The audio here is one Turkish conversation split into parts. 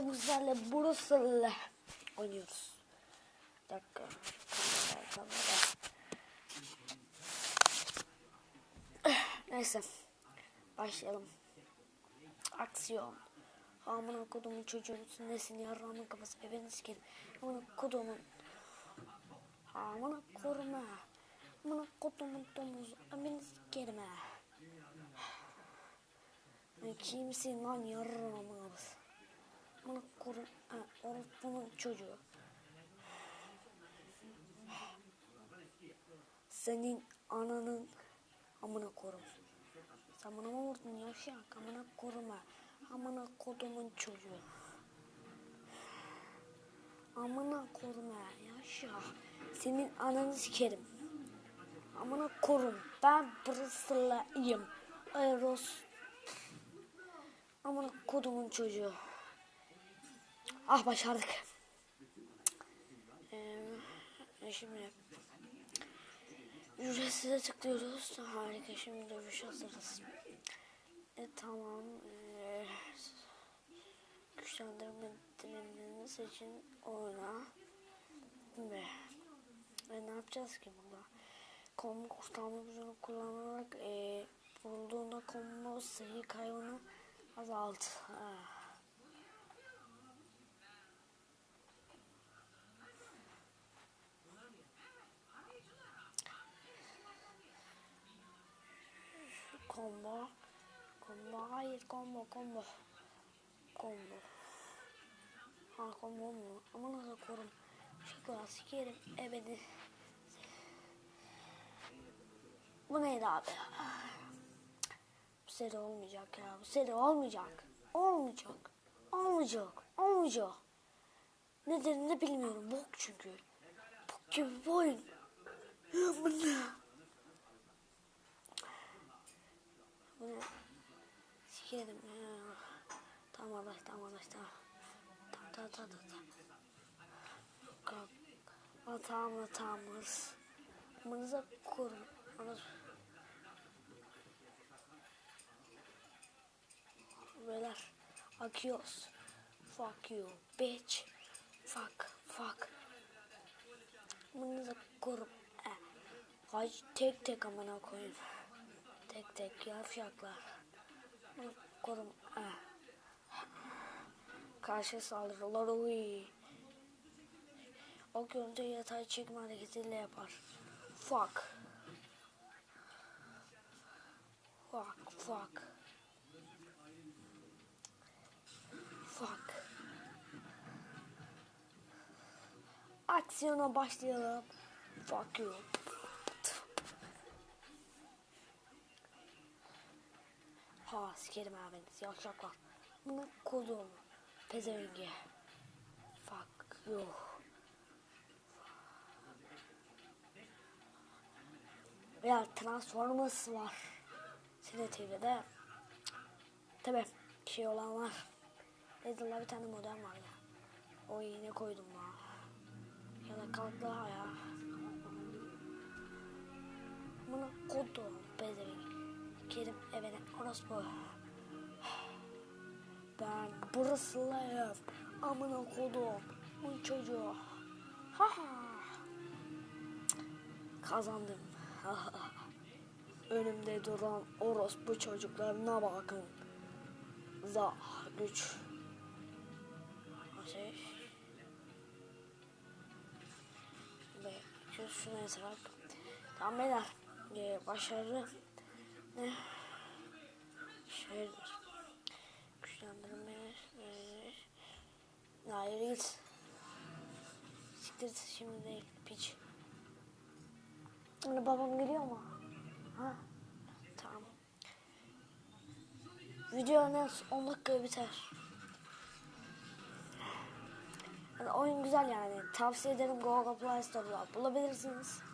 Bizlerle burası oynuyoruz. Bir dakika. Kamera. Neyse. Başlayalım. Aksiyon. Amına kodumun çocuğun nesin yarrağımın kafası evini sikerim. Amına kodumun. Amına koruma. Amına kodumun domuzu evini sikerim ha. Ay, Kimsin lan yarrağımın kafası. Amına korum. Ha, orospunun çocuğu. Senin ananın amına korum. Sen bana mı vurdun yavşak? Amına koruma. Amına kodumun çocuğu. Amına koruma yavşak. Senin ananı sikerim. Amına korum. Ben Brısıl'layım. Eros. Amına kodumun çocuğu. Ah başardık. Ee, şimdi ücretsize tıklıyoruz. Harika şimdi dövüş hazırız. E, tamam. E, güçlendirme dilimlerini seçin. Oyna. Ve, ve ne yapacağız ki burada? Combo kurtarma gücünü kullanarak e, vurulduğunda combo sayı kaybını azalt. Ha. Combo. Combo. Hayır combo combo. Combo. Ha combo mu? Aman nasıl korum. Şaka sikerim ebedi. Bu neydi abi? Bu seri olmayacak ya. Bu seri olmayacak. Olmayacak. Olmayacak. Olmayacak. Nedenini bilmiyorum. Bok çünkü. Bok gibi bir oyun. Ya bu ne? Bu ne? Sikerim ya. Tamam arkadaş tamam arkadaş tamam. Tamam tamam tamam tamam. Hatamız. Amanıza korun. Amanız. Beyler. Akıyoruz. Fuck you bitch. Fuck fuck. Amanıza korun. Eh. Kaç tek tek amına koyun. Tek tek yavşaklar. Korum. Karşı saldırılar uy. O görüntü yatay çekme hareketiyle yapar. Fuck. Fuck, fuck. Fuck. Aksiyona başlayalım. Fuck you. Ha sikerim abiniz yavşaklar. Bunu kodum. Pezevengi. Fuck you. Ya Transformers var. Sine TV'de. Tabi şey olan var. Nedir bir tane modem var ya. O yine koydum la. Ya da kalk daha ya. Bunu kodum. Pezevengi. Kerim evine orospu. Ben Bruce'layım. Amına kodum. Bu çocuğu. Ha ha. Kazandım. Önümde duran orospu çocuklarına bakın. Zah güç. Ateş. Ve şu şunu yazarak. Tamam beyler. Ee, başarı ne? Şeydir. Güçlendirme. Ee, hayır git. Siktir şimdi değil. Piç. Hani babam geliyor mu? Ha? Tamam. Video en az 10 dakikaya biter. Yani oyun güzel yani. Tavsiye ederim Google Play Store'da bulabilirsiniz.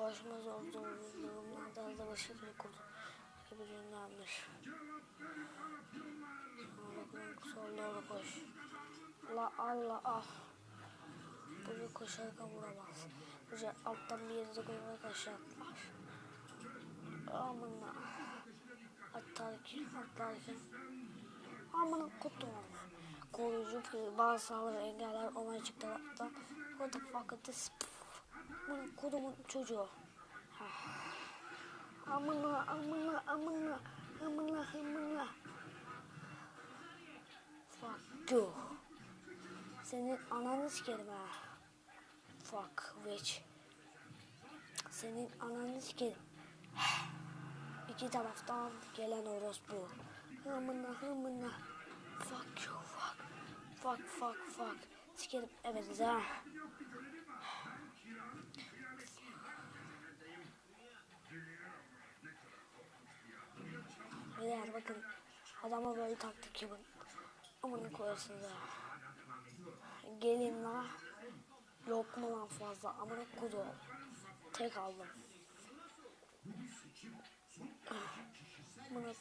Koşma zor durumlarda hızlı başarılı kurdu. Gibi yönlendir. Sol doğru koş. La Allah ah. Bunu koşarken vuramaz. Hoca alttan bir yere koyarak aşağı atlar. Aman ha. Atlarken, atlarken kutum. Koruyucu pil, bazı sağlığı engeller onay çıktı. What the fuck is this? Bunun kutumun çocuğu. Amına amına amına amına amına. Fuck you. Senin ananı sikerim ha. Fuck bitch. Senin ananı sikerim. İki taraftan gelen orospu. Hımına hımına. Fuck you fuck. Fuck fuck fuck. Sikerim evet ha. Beyler bakın adama böyle taktik yapın. Amına koyarsınız ha. Gelin la. Yok mu lan fazla? Amına kudu. Tek aldım. Amına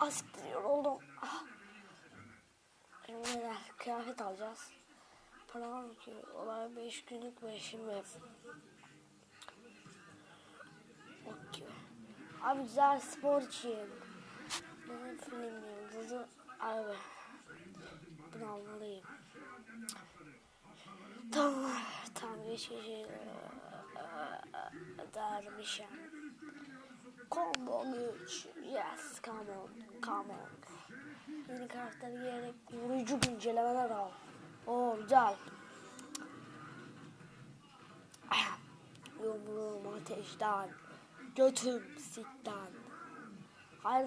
Asiktir yoruldum. Ah. Şimdi kıyafet alacağız. Para ki? Olay 5 günlük 5 mi? Okey. Abi güzel sporcuyum. Benim film yıldızı abi. Bunu almalıyım. Tamam. Geç geç. geç. Dermişim. Combo güç. Yes come on. Come on. Yeni karakteri giyerek vurucu güncellemeler al. Oo güzel. Yumruğum ateşten. Götüm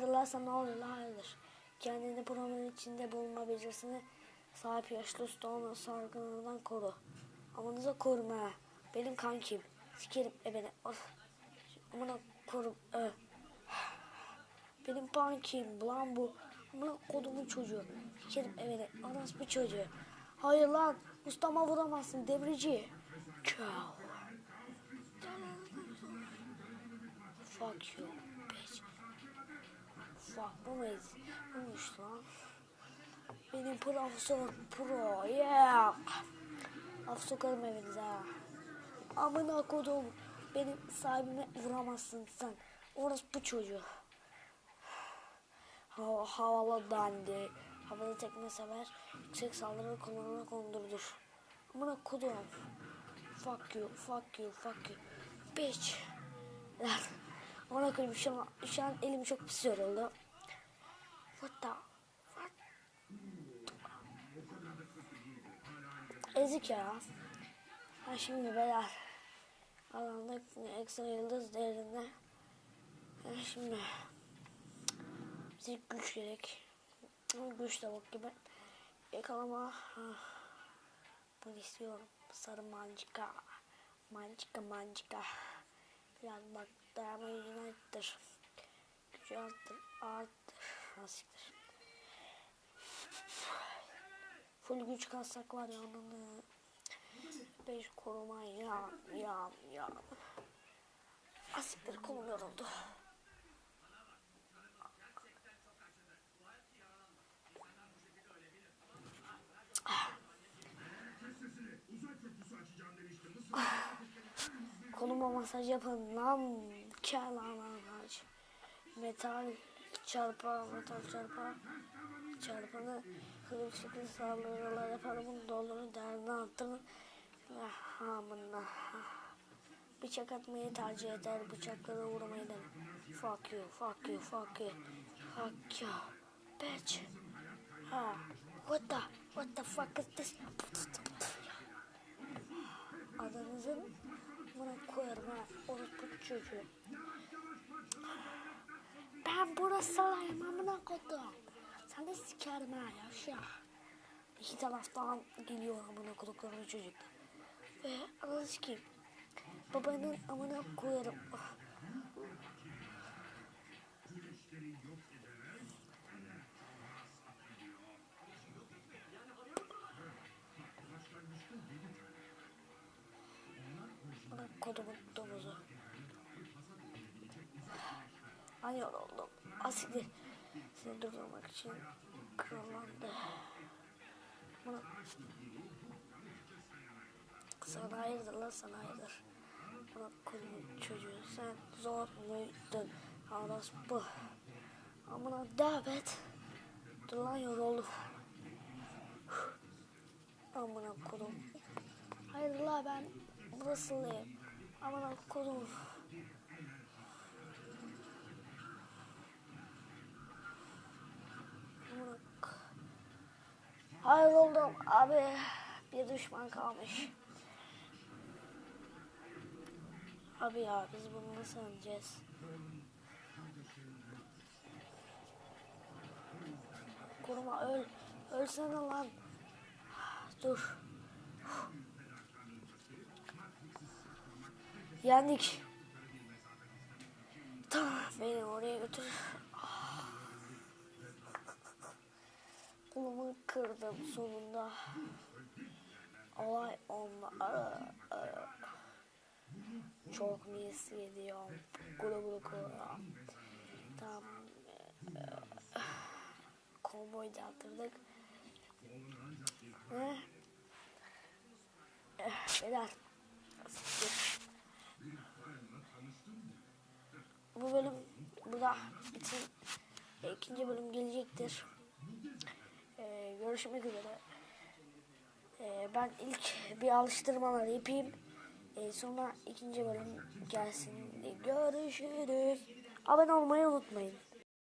lan sana ne lan hayırdır. Kendini programın içinde bulunma becerisine sahip yaşlı usta onu sargınlığından koru. Amanıza koruma. Benim kankim. Sikerim ebene. Of. Amına korum. Ö. Benim pankim. Lan bu. Amına kodumun çocuğu. Sikerim ebene. Anas bu çocuğu. Hayır lan. Ustama vuramazsın devreci. Cow. Fuck you bitch. Fuck bu muyuz? Buymuş lan. Benim profesör pro yeah. Af sokarım evinize ha. Amına kodum. Benim sahibime vuramazsın sen. Orası bu çocuğu. Hava, havalı dandi. Havada tekme sever. Yüksek saldırı kullanana kondurdur. Amına kodum. Fuck you, fuck you, fuck you. Bitch. Lan. Ona koyayım şu an, şu an elim çok pis yoruldu. What the? What? Ezik ya. Ha şimdi beyler. Alanda ekstra yıldız değerinde. Ha şimdi. Bize güç gerek. Güç bok gibi. Yakalama. Bunu istiyorum. Sarı mancika. Mancika mancika. Biraz bak dayanma gücünü arttır. Gücü arttır. Arttır. Asiktir. Full güç kassak var ya ananı. 5 koruma ya ya ya. Asiktir kolum yoruldu. Koluma masaj yapın lan. Kelan ağaç. Metal çarpa, metal çarpa. Çarpanı bir şekilde sağlıyorlar. Yaparım değerini arttırın. Ve hamına. Bıçak atmayı tercih eder. Bıçaklara vurmayı dener. Fuck you, fuck you, fuck you. Fuck you. Bitch. Ha. What the, what the fuck is this? Adınızın buna koyarım ha. Orospu çocuğu. Ben burası salayım amına kodum. Sen de sikerim ha yavşak. İki taraftan geliyor amına koduklarım çocuk. Ve ananı sikeyim. Babanın amına koyarım. Oh. Bana kodumun domuzu. Ay yoruldum. Asiktir. Seni durdurmak için kırılandı. Bana... Sana hayırdır lan sana hayırdır. Bana kodumun çocuğu sen zor muydun? Aras bu. Amına davet. Dur lan yoruldum. Amına kodum. Hayır la ben burasılıyım. Amına kodum. Amına k- Hayır oldum abi. Bir düşman kalmış. Abi ya biz bunu nasıl öneceğiz? Koruma öl. Ölsene lan. Dur. Yendik. Tamam beni oraya götür. Kolumu kırdım sonunda. Olay olma. Çok mis gidiyorum. Gulu gulu gulu. Tamam. Ee, Konvoyu da attırdık. Ve Eh, Beyler. siktir. Bu bölüm burada bitsin. E, ikinci bölüm gelecektir. Ee, görüşmek üzere. Ee, ben ilk bir alıştırmalar yapayım. Ee, sonra ikinci bölüm gelsin. Görüşürüz. Abone olmayı unutmayın.